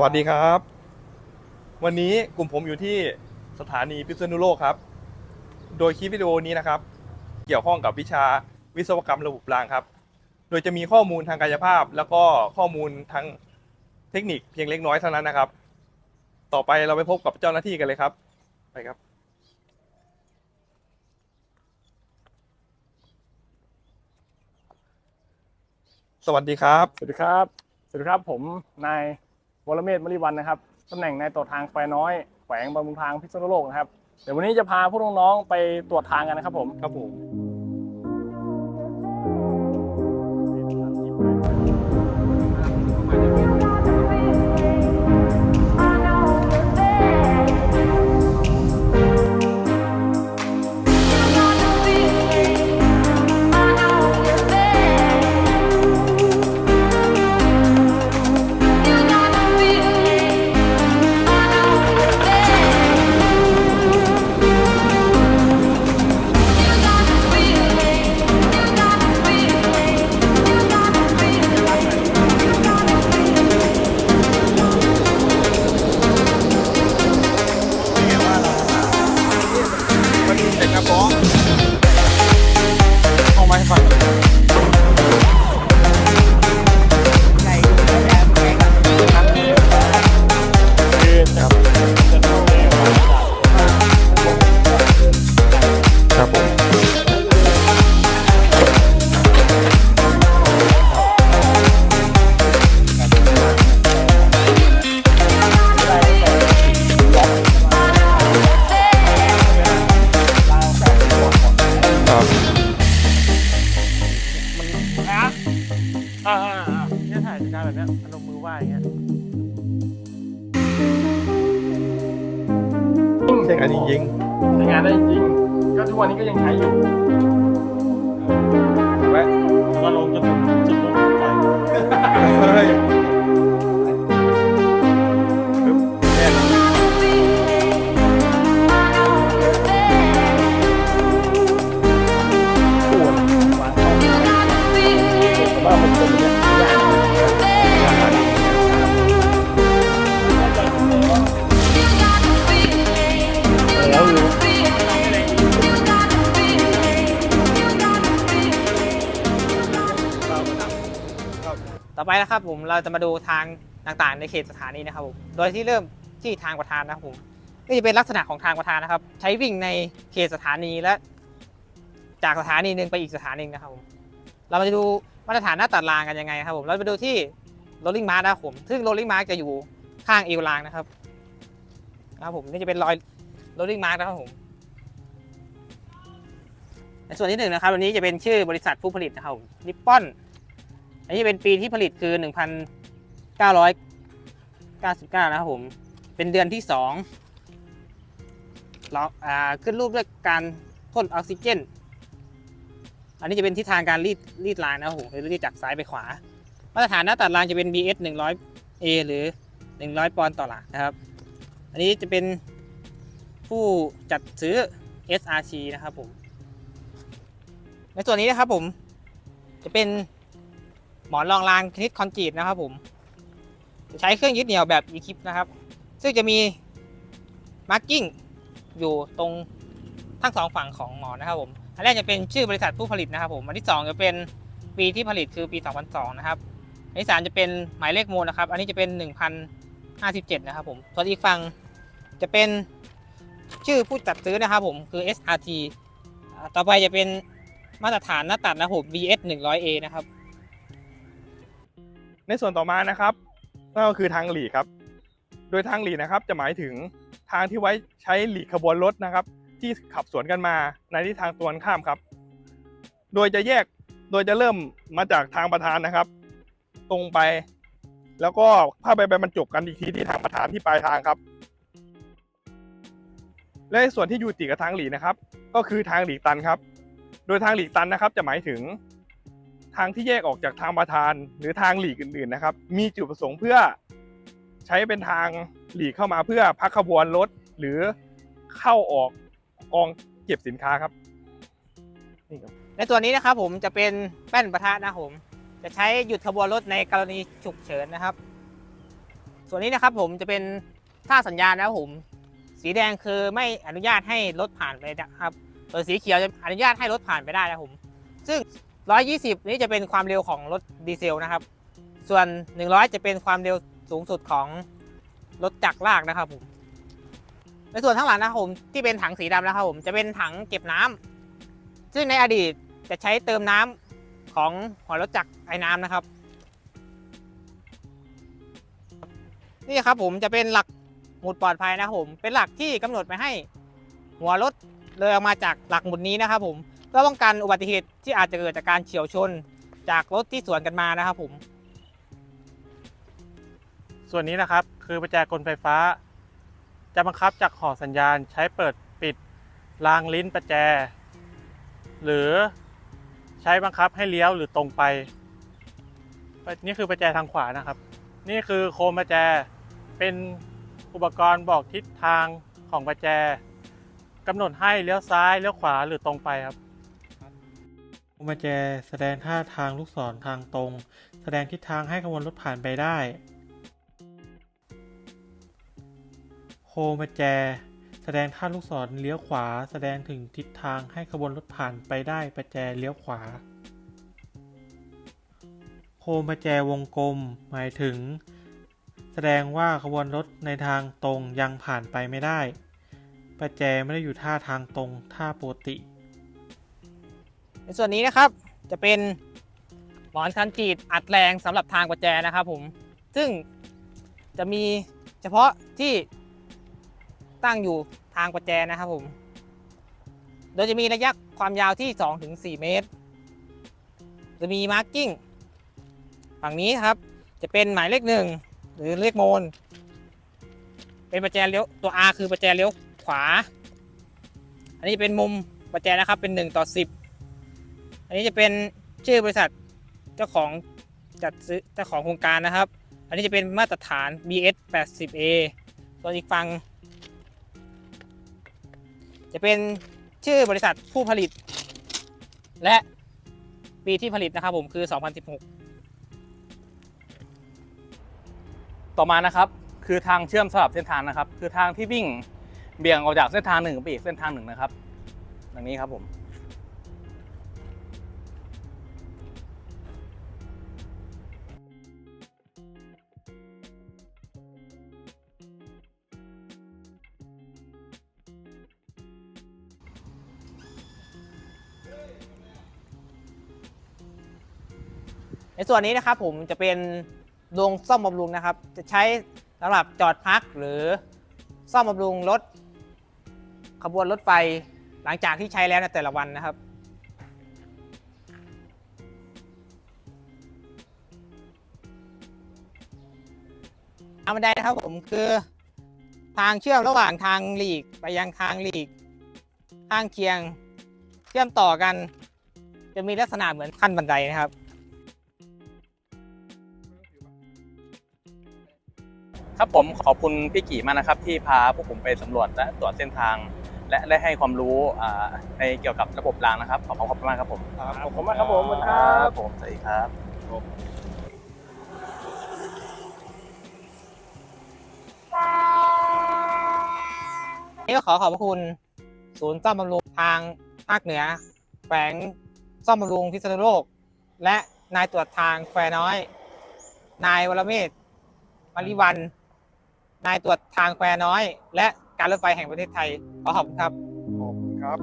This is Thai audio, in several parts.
สวัสดีครับ วันนี้กลุ่มผมอยู่ที่สถานีพิษณุโลกครับ โดยคลิปวิดีโอนี้นะครับ เกี่ยวข้องกับวิชาวิศวกรรมระบบรางครับ โดยจะมีข้อมูลทางกายภาพ แล้วก็ข้อมูลทางเทคนิคเพียงเล็กน้อยเท่านั้นนะครับ ต่อไปเราไปพบกับเจ้าหน้าที่กันเลยครับ ไปครับ สวัสดีครับ สวัสดีครับ สวัสดีครับผมนาย วรเมธมริวันนะครับตำแหน่งนายตรวจทางแฟน้อยแขวงบางบุญทางพิษณุโลกนะครับเดี๋ยววันนี้จะพาพวกน้องๆไปตรวจทางกันนะครับผมครับผม ก็ยังใช้อยู่แวะแล้วก็ลงจนถึงจุดลงปล่อยเฮ้ยปึ๊ ไปนะครับผมเราจะมาดูทางต่างๆ ในเขตสถานีนะครับผมโดยที่เริ่มที่ทางประธานนะครับผมนี่จะเป็นลักษณะของทางประธานนะครับ ใช้วิ่งในเขตสถานีและ จากสถานีหนึ่งไปอีกสถานีหนึ่งนะครับผมเรามาดูมาตรฐานหน้าตัดรางกันยังไงครับผมเราไปดูที่ rolling mark นะครับผมซึ่ง rolling mark จะอยู่ข้างเอวรางนะครับนะครับผมนี่จะเป็นรอย rolling mark นะครับผมในส่วนที่หนึ่งนะครับวันนี้จะเป็นชื่อบริษัทผู้ผลิตนะครับผมนิปปอน อันนี้เป็นปีที่ผลิตคือ 1,999 นะครับผม เป็นเดือนที่2เราอ่าขึ้นรูปด้วยการพ่นออกซิเจน อันนี้จะเป็นทิศทางการรีดรีดรางนะครับผมหรือรีดจากซ้ายไปขวา มาตรฐานหน้าตัดรางจะเป็น BS 100A หรือ 100 ปอนด์ต่อหลานะครับ อันนี้จะเป็นผู้จัดซื้อ SRC นะครับผม ในส่วนนี้นะครับผมจะเป็น หมอนรองรางชนิดคอนกรีตนะครับผมจะใช้เครื่องยึดเหนี่ยวแบบ e k i p นะครับ ซึ่งจะมีมาร์กิ้งอยู่ตรงทั้งสองฝั่งของหมอนนะครับผม อันแรกจะเป็นชื่อบริษัทผู้ผลิตนะครับผม อันที่สองจะเป็นปีที่ผลิตคือปี 2002 นะครับ อันที่สามจะเป็นหมายเลขโมลนะครับ อันนี้จะเป็น 1057 นะครับผม ส่วนอีกฝั่งจะเป็นชื่อผู้จัดซื้อนะครับผม คือ SRT ต่อไปจะเป็นมาตรฐานหน้าตัดนะครับผม VS 100A นะครับ ในส่วนต่อมานะครับนั่นก็คือทางหลีกครับ โดยทางหลีกนะครับจะหมายถึงทางที่ไว้ใช้หลีกขบวนรถนะครับ ที่ขับสวนกันมาในทิศทางตรงกันข้ามครับ โดยจะแยกโดยจะเริ่มมาจากทางประธานนะครับ ตรงไป แล้วก็พาไปไปบรรจบกันอีกทีที่ทางประธานที่ปลายทางครับและในส่วนที่อยู่ติดกับทางหลีนะครับ ก็คือทางหลีกตันครับ โดยทางหลีกตันนะครับ จะหมายถึง ทางที่แยกออกจากทางประธานหรือทางหลีกอื่น ๆนะครับ มีจุดประสงค์เพื่อใช้เป็นทางหลีกเข้ามาเพื่อพักขบวนรถหรือเข้าออกกองเก็บสินค้าครับนี่ครับในตัวนี้นะครับผมจะเป็นแป้นประทะนะผม จะใช้หยุดขบวนรถในกรณีฉุกเฉินนะครับ ส่วนนี้นะครับผมจะเป็นท่าสัญญาณนะผม สีแดงคือไม่อนุญาตให้รถผ่านไปนะครับส่วนสีเขียวจะอนุญาตให้รถผ่านไปได้นะผม 120 นี้จะเป็นความเร็วของรถดีเซลนะครับ ส่วน 100 จะเป็นความเร็วสูงสุดของรถจักรลากนะครับผม ในส่วนข้างหลังนะครับผมที่เป็นถังสีดำนะครับผมจะเป็นถังเก็บน้ำซึ่งในอดีตจะใช้เติมน้ำของหัวรถจักรไอ้น้ำนะครับ นี่ครับผมจะเป็นหลักหมุดปลอดภัยนะครับผมเป็นหลักที่กำหนดมาให้ หัวรถเลยออกมาจากหลักหมุดนี้นะครับผม เพื่อป้องกันอุบัติเหตุที่อาจจะเกิดจากการเฉียวชน จากรถที่สวนกันมานะครับผม ส่วนนี้นะครับคือประแจกลไฟฟ้า จะบังคับจากหอสัญญาณใช้เปิดปิดรางลิ้นประแจ หรือใช้บังคับให้เลี้ยวหรือตรงไป นี่คือประแจทางขวานะครับ นี่คือโคมประแจเป็นอุปกรณ์บอกทิศทางของประแจกำหนดให้เลี้ยวซ้ายเลี้ยวขวาหรือตรงไปครับ โคมประแจแสดงท่าทางลูกศรทางตรง แสดงทิศทางให้ขบวนรถผ่านไปได้ โคมประแจ แสดงท่าลูกศรเลี้ยวขวา แสดงถึงทิศทางให้ขบวนรถผ่านไปได้ประแจเลี้ยวขวา โคมประแจวงกลมหมายถึง แสดงว่าขบวนรถในทางตรงยังผ่านไปไม่ได้ ประแจไม่ได้อยู่ท่าทางตรงท่าปกติ ในส่วนนี้นะครับจะเป็นหมอนคันกรีดอัดแรงสำหรับทางประแจนะครับผม ซึ่งจะมีเฉพาะที่ตั้งอยู่ทางประแจนะครับผม โดยจะมีระยะความยาวที่ 2-4 เมตร จะมีมาร์กิ้งฝั่งนี้ครับจะเป็นหมายเลขหนึ่งหรือเลขโมน เป็นประแจเลี้ยวตัว R คือประแจเลี้ยวขวา อันนี้เป็นมุมประแจนะครับเป็น 1 ต่อ 10 อันนี้จะเป็นชื่อบริษัทเจ้าของจัดซื้อเจ้าของโครงการนะครับ อันนี้จะเป็นมาตรฐาน BS 80A ส่วนอีกฝั่งจะเป็นชื่อบริษัทผู้ผลิต และปีที่ผลิตนะครับผมคือ 2016 ต่อมานะครับคือทางเชื่อมสลับเส้นทางนะครับ คือทางที่วิ่งเบี่ยงออกจากเส้นทางหนึ่งไปอีกเส้นทางหนึ่งนะครับดังนี้ครับผม ในส่วนนี้นะครับผมจะเป็นโรงซ่อมบำรุงนะครับ จะใช้สำหรับจอดพักหรือซ่อมบำรุงรถขบวนรถไฟหลังจากที่ใช้แล้วในแต่ละวันนะครับ ทางบันไดนะครับผมคือทางเชื่อมระหว่างทางหลีกไปยังทางหลีก ข้างเคียง ชื่อมต่อกัน จะมีลักษณะเหมือนขั้นบันไดนะครับ ครับผมขอบคุณพี่กี่มากนะครับ ที่พาพวกผมไปสำรวจและตรวจเส้นทาง และได้ให้ความรู้อ่าในเกี่ยวกับระบบรางนะครับ ขอบคุณมากครับผมขอบคุณมากครับผมสวัสดีครับผมสวัสดีครับนี่ก็ขอขอบพระคุณ ศูนย์ซ่อมบำรุงทาง ภาคเหนือแฝงซ่อมบำรุงพิษณุโลก และนายตรวจทางแควน้อย นายวรเมศมาริวัน นายตรวจทางแควน้อย และการรถไฟแห่งประเทศไทย ขอขอบคุณครับ ขอบคุณครับ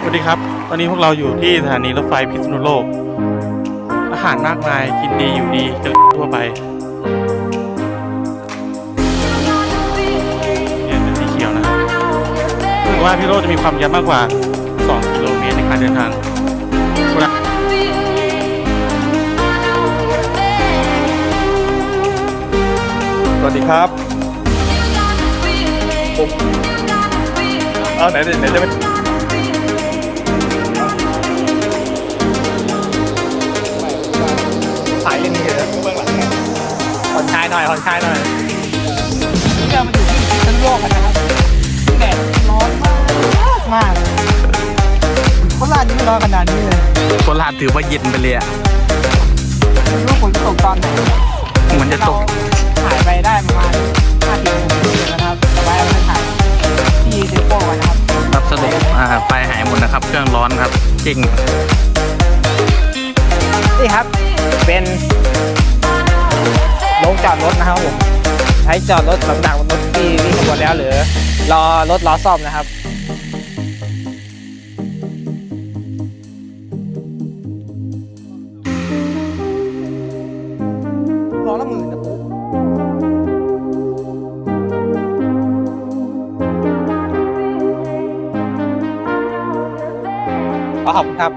สวัสดีครับ ตอนนี้พวกเราอยู่ที่สถานีรถไฟพิษณุโลก อาหารมากมายกินดีอยู่ดีกันทั่วไป ว่าพี่โรจน์จะมีความยาวมากกว่า 2 กิโลเมตรในการเดินทางเวลาสวัสดีครับผมเอาไหนไหนจะเป็นถ่ายเล่นนี้เลยเบื้องหลังผ่อนคลายหน่อยผ่อนคลายหน่อยนี่เรามาอยู่ที่พิษณุโลกกันนะครับแดดร้อนมากมากโคราชนี่ร้อนขนาดนี้เลยโคราชถือว่าเย็นไปเลยอะไม่รู้ว่าฝนจะตกตอนไหนเหมือนจะตกเราถ่ายไปได้ประมาณ5ทีนะครับต่อไปเราจะถ่ายที่เซโป้กันนะครับครับสรุปอ่าไฟหายหมดนะครับ เครื่องร้อนครับจริงนี่ครับ เป็นโรงจอดรถนะครับผมใช้จอดรถสำหรับรถที่วิ่งขบวนแล้วหรือ รอรถรอซ่อมนะครับ ขอบคุณครับ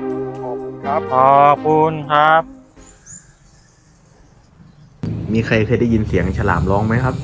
ครับ ขอบคุณครับ มีใครเคยได้ยินเสียงฉลามร้องไหมครับ